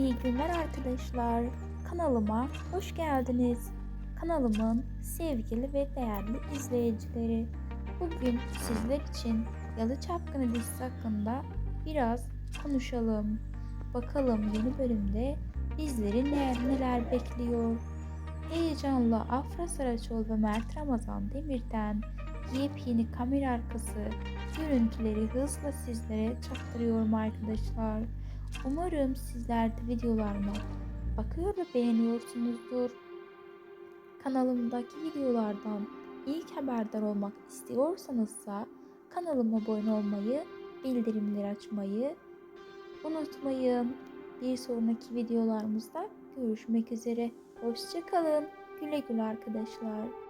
İyi günler arkadaşlar. Kanalıma hoş geldiniz. Kanalımın sevgili ve değerli izleyicileri. Bugün sizler için Yalı Çapkını dizisi hakkında biraz konuşalım. Bakalım yeni bölümde bizleri neler, neler bekliyor. Heyecanla Afra Saraçoğlu ve Mert Ramazan Demir'den yepyeni kamera arkası görüntüleri hızla sizlere çaktırıyorum arkadaşlar. Umarım sizler de videolarıma bakıyor ve beğeniyorsunuzdur. Kanalımdaki videolardan ilk haberdar olmak istiyorsanızsa kanalıma abone olmayı, bildirimleri açmayı unutmayın. Bir sonraki videolarımızda görüşmek üzere. Hoşçakalın. Güle güle arkadaşlar.